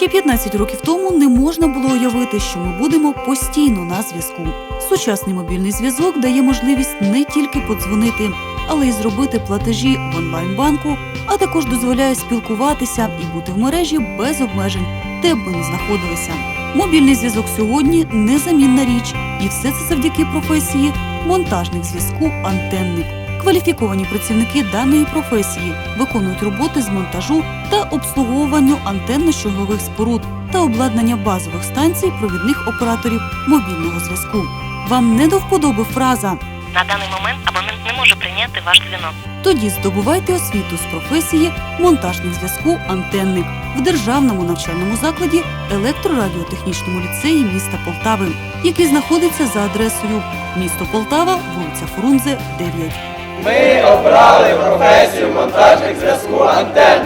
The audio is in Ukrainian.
Ще 15 років тому не можна було уявити, що ми будемо постійно на зв'язку. Сучасний мобільний зв'язок дає можливість не тільки подзвонити, але й зробити платежі в онлайн-банку, а також дозволяє спілкуватися і бути в мережі без обмежень, де б ми не знаходилися. Мобільний зв'язок сьогодні незамінна річ, і все це завдяки професії монтажник зв'язку антенник. Кваліфіковані працівники даної професії виконують роботи з монтажу та обслуговуванню антенно-щоглових споруд та обладнання базових станцій провідних операторів мобільного зв'язку. Вам не до вподоби фраза На даний момент абонент не може прийняти ваш дзвінок. тоді здобувайте освіту з професії монтажник зв'язку антенник в державному навчальному закладі електрорадіотехнічному ліцеї міста Полтави, який знаходиться за адресою місто Полтава, вулиця Фрунзе, 9. Ми обрали професію монтажних зв'язку антенник.